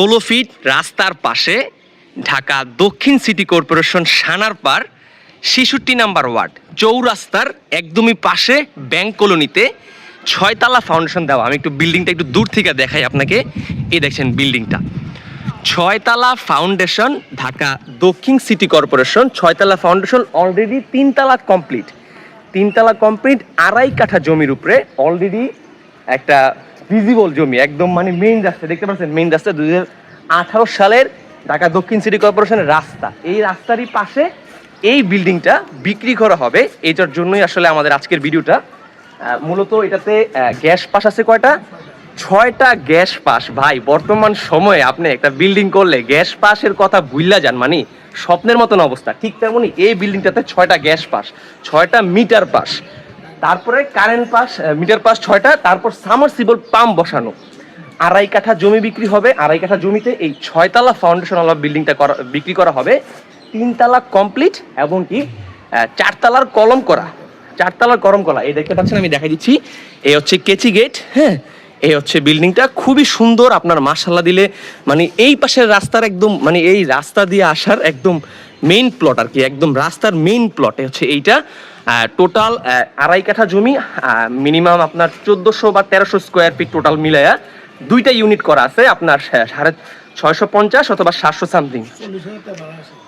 ষোলো ফিট রাস্তার পাশে ঢাকা দক্ষিণ সিটি কর্পোরেশন সানার পার ছেষট্টি নাম্বার ওয়ার্ড। চৌরাস্তার একদমই পাশে ব্যাংক কলোনিতে ছয়তলা ফাউন্ডেশন দেওয়া। আমি একটু বিল্ডিংটা একটু দূর থেকে দেখাই আপনাকে। এই দেখছেন বিল্ডিংটা ছয়তলা ফাউন্ডেশন ঢাকা দক্ষিণ সিটি কর্পোরেশন ছয়তলা ফাউন্ডেশন অলরেডি তিনতলা কমপ্লিট তিনতলা কমপ্লিট আড়াই কাঠা জমির উপরে অলরেডি একটা ভিজিবল জমি, একদম মানে মেইন রাস্তা, দেখতে পাচ্ছেন? মেইন রাস্তা দুই সালের ঢাকা দক্ষিণ সিটি কর্পোরেশনের রাস্তা। এই রাস্তারই পাশে এই বিল্ডিংটা বিক্রি করা হবে। এইটার জন্যই আসলে আমাদের আজকের ভিডিওটা। মূলত এটাতে গ্যাস পাস আছে কয়টা? ছয়টা গ্যাস পাস ভাই, বর্তমান সময়ে আপনি একটা বিল্ডিং করলে গ্যাস পাসের কথা ভুললা যান মানে স্বপ্নের মতন অবস্থা। ঠিক তেমনই এই বিল্ডিংটাতে ছয়টা গ্যাস পাস ছয়টা মিটার পাস তারপরে কারেন্ট পাস মিটার পাস ছয়টা, তারপর সামারসিবল পাম্প বসানো। আড়াই কাঠা জমি বিক্রি হবে, আড়াই কাঠা জমিতে এই ছয়তলা ফাউন্ডেশন ওয়ালা বিল্ডিংটা করা, বিক্রি করা হবে। তিনতলা কমপ্লিট এবং কি চারতলার কলম করা। চারতলার কলম করা, এই দেখতে পাচ্ছেন, আমি দেখা দিচ্ছি। এই হচ্ছে কেচি গেট হ্যাঁ? এই হচ্ছে বিল্ডিংটা খুবই সুন্দর, আপনার মার্শাল্লাহ দিলে মানে এই পাশের রাস্তার একদম মানে এই রাস্তা দিয়ে আসার একদম মেইন প্লট আর কি, একদম রাস্তার মেইন প্লট হচ্ছে এইটা। টোটাল আড়াই কাঠা জমি মিনিমাম আপনার চোদ্দোশো বা তেরোশো স্কোয়ার ফিট টোটাল মিলাইয়া দুইটা ইউনিট করা আছে, আপনার সাড়ে ছয়শো পঞ্চাশ অথবা সাতশো সামথিং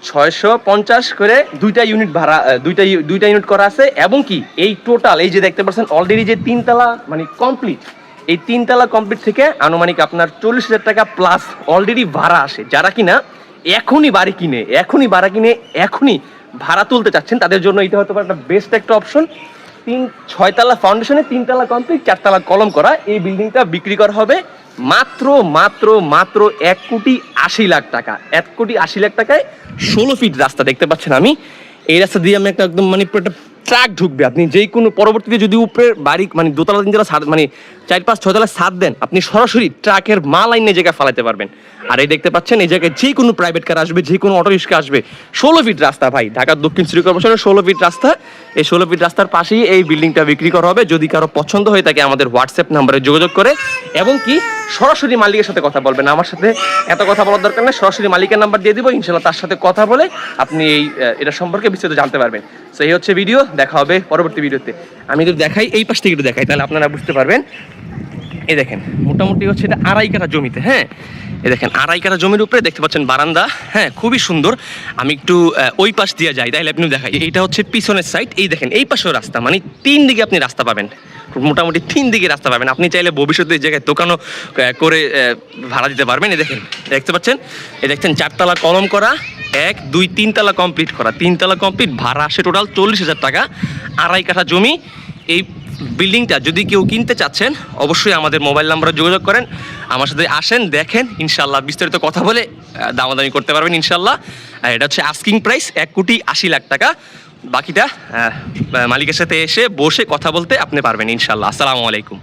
ছয়শো পঞ্চাশ করে দুইটা ইউনিট ভাড়া দুইটা দুইটা ইউনিট করা আছে, এবং কি এই টোটাল এই যে দেখতে পাচ্ছেন অলরেডি যে তিনতলা মানে কমপ্লিট এই তিনতলা কমপ্লিট থেকে আনুমানিক আপনার চল্লিশ হাজার টাকা প্লাস অলরেডি ভাড়া আসে। যারা কিনা এখনই বাড়ি কিনে, এখনই ভাড়া কিনে, এখনই ভাড়া তুলতে চাচ্ছেন, তাদের জন্য এটা পারে একটা বেস্ট একটা অপশন তিন, ছয়তলা ফাউন্ডেশনে তিনতলা কমপ্লিট চারতলা কলম করা। এই বিল্ডিংটা বিক্রি করা হবে মাত্র মাত্র মাত্র এক কোটি আশি লাখ টাকা। এক কোটি আশি লাখ টাকায় ষোলো ফিট রাস্তা দেখতে পাচ্ছেন আমি। এই রাস্তা দিয়ে আমি একটা একদম মানে একটা ট্রাক ঢুকবে, আপনি যেই কোনো পরবর্তীতে যদি উপরে বাড়ি মানে দোতলা তিনতলা ছাদ মানে চার পাঁচ ছতলা সাত দেন, আপনি সরাসরি ট্রাকের মা লাইনে জায়গায় ফালাতে পারবেন। আর এই দেখতে পাচ্ছেন, এই জায়গায় যে কোনো প্রাইভেট কার আসবে, যে কোনো অটো রিক্সা আসবে। ষোলো ফিট রাস্তা ভাই, ঢাকার দক্ষিণ সিটি কর্পোরেশনের ষোলো ফিট রাস্তা এই ষোলো ফিট রাস্তার পাশেই এই বিল্ডিংটা বিক্রি করা হবে। যদি কারও পছন্দ হয়ে থাকে আমাদের হোয়াটসঅ্যাপ নাম্বারে যোগাযোগ করে। এবং কি, সরাসরি মালিকের সাথে কথা বলবেন। আমার সাথে এত কথা বলার দরকার নেই। সরাসরি মালিকের নাম্বার দিয়ে দিব। ইনশাল্লাহ তার সাথে কথা বলে আপনি এই এটা সম্পর্কে বিস্তারিত জানতে পারবেন। তো এই হচ্ছে ভিডিও দেখা হবে পরবর্তী ভিডিওতে আমি যদি দেখাই, এই পাশ থেকে একটু দেখাই, তাহলে আপনারা বুঝতে পারবেন। এই দেখেন, মোটামুটি হচ্ছে এটা আড়াই কাঠা জমিতে হ্যাঁ? এই দেখেন, আড়াই কাঠা জমির উপরে দেখতে পাচ্ছেন বারান্দা হ্যাঁ খুবই সুন্দর। আমি একটু ওই পাশ দিয়ে যাই তাহলে আপনি দেখাই। এইটা হচ্ছে পিছনের সাইড এই দেখেন, এই পাশেও রাস্তা মানে তিন দিকে আপনি রাস্তা পাবেন। মোটামুটি তিন দিকে রাস্তা পাবেন। আপনি চাইলে ভবিষ্যতে এই জায়গায় দোকানও করে ভাড়া দিতে পারবেন। এ দেখেন, দেখতে পাচ্ছেন? এই দেখছেন, চারতলা কলম করা, এক, দুই, তিনতলা কমপ্লিট করা। তিনতলা কমপ্লিট ভাড়া আসে টোটাল চল্লিশ হাজার টাকা। আড়াই কাঠা জমি, এই বিল্ডিংটা যদি কেউ কিনতে চাচ্ছেন, অবশ্যই আমাদের মোবাইল নাম্বারে যোগাযোগ করেন, আমার সাথে আসেন, দেখেন ইনশাল্লাহ বিস্তারিত কথা বলে দামাদামি করতে পারবেন ইনশাল্লাহ এটা হচ্ছে আস্কিং প্রাইস এক কোটি আশি লাখ টাকা। বাকিটা মালিকের সাথে এসে বসে কথা বলতে আপনি পারবেন ইনশাল্লাহ আসসালামু আলাইকুম।